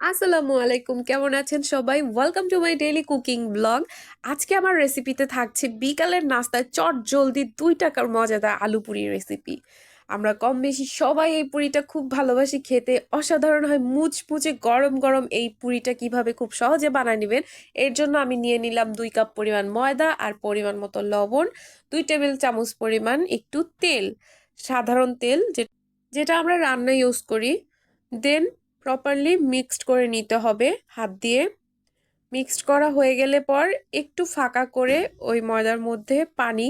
আসসালামু আলাইকুম, কেমন আছেন সবাই? Welcome to my daily cooking blog আজকে আমার রেসিপিতে থাকছে বিকালের নাস্তায় চট জলদি দুই টাকার মজাদার আলু পুরি রেসিপি আমরা কম বেশি সবাই এই পুরিটা খুব ভালোবাসি খেতে। অসাধারণ হয় মুচমুচে গরম গরম এই পুরিটা কীভাবে খুব সহজে বানায় নেবেন। এর জন্য আমি নিয়ে নিলাম দুই কাপ পরিমাণ ময়দা আর পরিমাণ মতো লবণ, দুই টেবিল চামচ পরিমাণ একটু তেল, সাধারণ তেল যেটা আমরা রান্না ইউজ করি। দেন প্রপারলি মিক্সড করে নিতে হবে হাত দিয়ে। মিক্সড করা হয়ে গেলে পর একটু ফাঁকা করে ওই ময়দার মধ্যে পানি,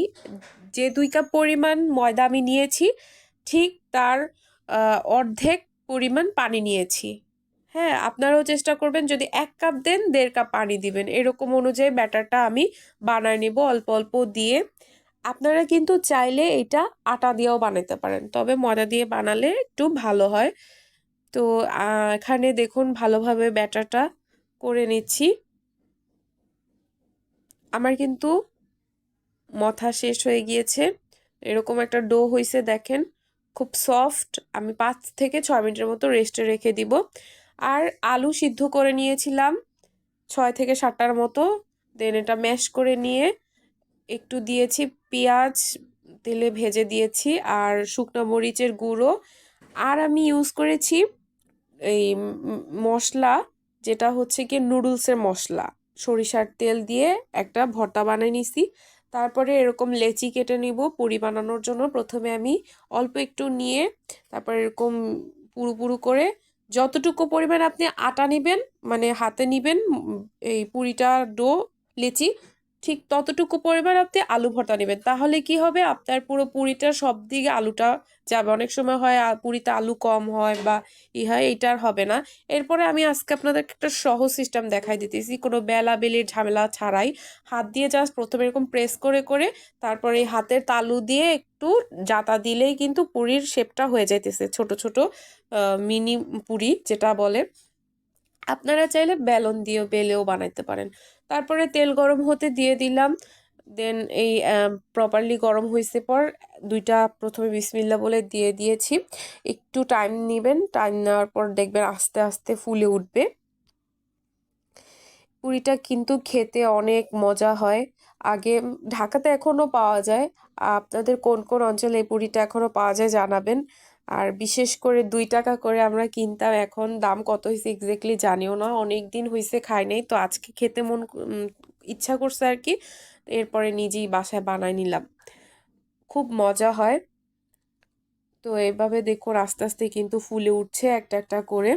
যে দুই কাপ পরিমাণ ময়দা আমি নিয়েছি, ঠিক তার অর্ধেক পরিমাণ পানি নিয়েছি। হ্যাঁ আপনারাও চেষ্টা করবেন যদি এক কাপ দেন, দেড় কাপ পানি দিবেন। এরকম অনুযায়ী ব্যাটারটা আমি বানায় নেব অল্প অল্প দিয়ে। আপনারা কিন্তু চাইলে এটা আটা দিয়েও বানাতে পারেন, তবে ময়দা দিয়ে বানালে একটু ভালো হয়। তো এখানে দেখুন ভালোভাবে ব্যাটারটা করে নিচ্ছি। আমার কিন্তু মথা শেষ হয়ে গিয়েছে। এরকম একটা ডো হয়েছে দেখেন। খুব সফট। আমি পাঁচ থেকে ছয় মিনিটের মতো রেস্টে রেখে দিব। আর আলু সিদ্ধ করে নিয়েছিলাম ছয় থেকে সাতটার মতো। দেন এটা ম্যাশ করে নিয়ে একটু দিয়েছি পেঁয়াজ, তেলে ভেজে দিয়েছি। আর শুকনো মরিচের গুঁড়ো আর আমি ইউজ করেছি এই মশলা, যেটা হচ্ছে কি নুডলসের মশলা। সরিষার তেল দিয়ে একটা ভর্তা বানিয়ে নিছি। তারপরে এরকম লেচি কেটে নিব পুরি বানানোর জন্য। প্রথমে আমি অল্প একটু নিয়ে তারপর এরকম পুরু পুরু করে যতটুকু পরিমাণ আপনি আটা নেবেন মানে হাতে নিবেন, এই পুরিটা, ডো, লেচি ঠিক ততটুকু পরিমাণ আপনি আলু ভর্তা নেবেন। তাহলে কি হবে? আপনার পুরো পুরিটা সব দিকে আলুটা যাবে। অনেক সময় হয় পুরিতে আলু কম হয় বা ই হয় এইটার হবে না। এরপরে আমি আজকে আপনাদেরকে একটা সহজ সিস্টেম দেখাই দিতেছি। কোনো বেলা বেলির ঝামেলা ছাড়াই হাত দিয়ে জাস্ট প্রথমে এরকম প্রেস করে করে তারপরে এই হাতের তালু দিয়ে একটু জাতা দিলেই কিন্তু পুরির শেপটা হয়ে যাইতেছে। ছোট ছোট মিনি পুরি যেটা বলে। আপনারা চাইলে বেলন দিয়েও, বেলেও বানাইতে পারেন। তারপরে তেল গরম হতে দিয়ে দিলাম। দেন এই প্রপারলি গরম হয়েছে পর দুইটা প্রথমে বিসমিল্লা বলে দিয়ে দিয়েছি। একটু টাইম নেবেন টাইম নেওয়ার পর দেখবেন আস্তে আস্তে ফুলে উঠবে। পুরিটা কিন্তু খেতে অনেক মজা হয়। আগে ঢাকাতে এখনও পাওয়া যায়। আপনাদের কোন কোন অঞ্চলে এই পুরিটা এখনও পাওয়া যায় জানাবেন। আর বিশেষ করে দুই টাকা করে আমরা কিনতাম, এখন দাম কত হয়েছে এক্স্যাক্টলি জানিও না। অনেক দিন হয়েছে খাই নাই, তো আজকে খেতে মন ইচ্ছা করছে আর কি, এরপরে নিজেই বাসায় বানাই নিলাম। খুব মজা হয়। তো এভাবে দেখুন, আস্তে আস্তে কিন্তু ফুলে উঠছে একটা একটা করে।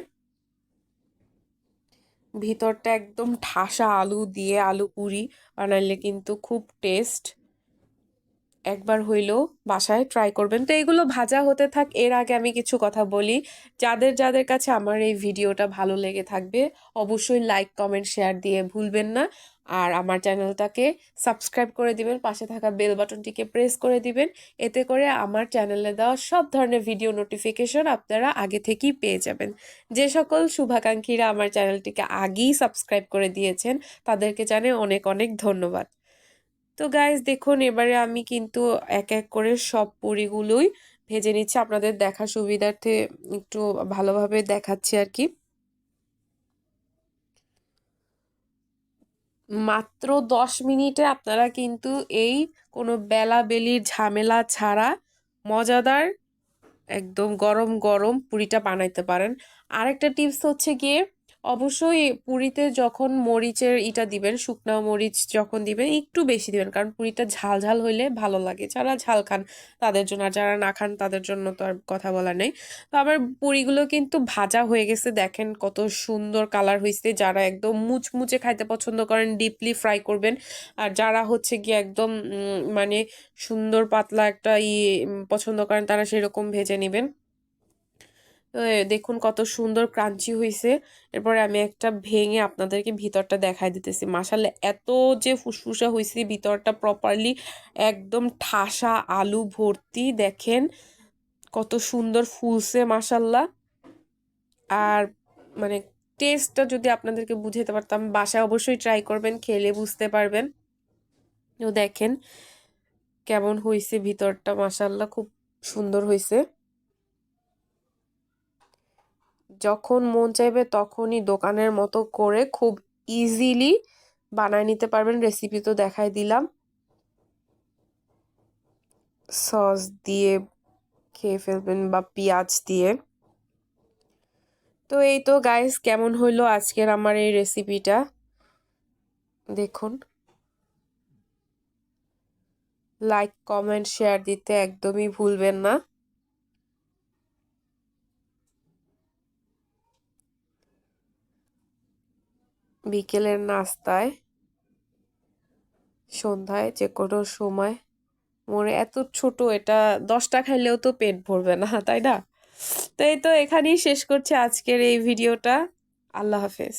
ভিতরটা একদম ঠাসা আলু দিয়ে আলু পুরি বানাইলে কিন্তু খুব টেস্ট একবার হইলেও বাসায় ট্রাই করবেন। তো এগুলো ভাজা হতে থাক, এর আগে আমি কিছু কথা বলি। যাদের যাদের কাছে আমার এই ভিডিওটা ভালো লেগে থাকবে, অবশ্যই লাইক কমেন্ট শেয়ার দিয়ে ভুলবেন না। আর আমার চ্যানেলটাকে সাবস্ক্রাইব করে দিবেন, পাশে থাকা বেল বাটনটিকে প্রেস করে দিবেন। এতে করে আমার চ্যানেলে দেওয়া সব ধরনের ভিডিও নোটিফিকেশন আপনারা আগে থেকেই পেয়ে যাবেন। যে সকল শুভাকাঙ্ক্ষীরা আমার চ্যানেলটিকে আগেই সাবস্ক্রাইব করে দিয়েছেন, তাদেরকে জানে অনেক অনেক ধন্যবাদ। তো গাইজ দেখুন, এবারে আমি কিন্তু এক এক করে সব পুরিগুলোই ভেজে নিচ্ছি। আপনাদের দেখা সুবিধার্থে একটু ভালোভাবে দেখাচ্ছি আর কি। মাত্র দশ মিনিটে আপনারা কিন্তু এই কোনো বেলা বেলির ঝামেলা ছাড়া মজাদার একদম গরম গরম পুরিটা বানাইতে পারেন। আরেকটা টিপস হচ্ছে গিয়ে অবশ্যই পুরিতে যখন মরিচের ইটা দিবেন, শুকনা মরিচ যখন দিবেন, একটু বেশি দিবেন, কারণ পুরিটা ঝাল ঝাল হইলে ভালো লাগে। যারা ঝাল খান তাদের জন্য, আর যারা না খান তাদের জন্য তো আর কথা বলা নেই। তো আমার পুরিগুলো কিন্তু ভাজা হয়ে গেছে, দেখেন কত সুন্দর কালার হয়েছে যারা একদম মুচমুচে খাইতে পছন্দ করেন, ডিপলি ফ্রাই করবেন। আর যারা হচ্ছে গিয়ে একদম মানে সুন্দর পাতলা একটা ই পছন্দ করেন, তারা সেরকম ভেজে নেবেন। দেখুন কত সুন্দর ক্রাঞ্চি হয়েছে এরপরে আমি একটা ভেঙে আপনাদেরকে ভিতরটা দেখাই দিতেছি। মাসালে এত যে ফুসফুসা হয়েছে ভিতরটা প্রপারলি একদম ঠাসা আলু ভর্তি, দেখেন। কত সুন্দর ফুলছে মাসাল্লাহ আর মানে টেস্টটা যদি আপনাদেরকে বুঝাতে পারতাম, বাসায় অবশ্যই ট্রাই করবেন, খেলে বুঝতে পারবেন। দেখেন কেমন হয়েছে ভিতরটা মাসাল্লাহ খুব সুন্দর হয়েছে যখন মন চাইবে তখনই দোকানের মতো করে খুব ইজিলি বানায় নিতে পারবেন। রেসিপি তো দেখাই দিলাম। সস দিয়ে খেয়ে ফেলবেন বা পেঁয়াজ দিয়ে। তো এই তো গাইস কেমন হইল আজকের আমার এই রেসিপিটা দেখুন। লাইক কমেন্ট শেয়ার দিতে একদমই ভুলবেন না। বিকেলের নাস্তায় সন্ধ্যায় যে কোনো সময়। মনে এত ছোট এটা, দশটা খাইলেও তো পেট ভরবে না, তাই না? তো এই তো এখানেই শেষ করছি আজকের এই ভিডিওটা। আল্লাহ হাফেজ।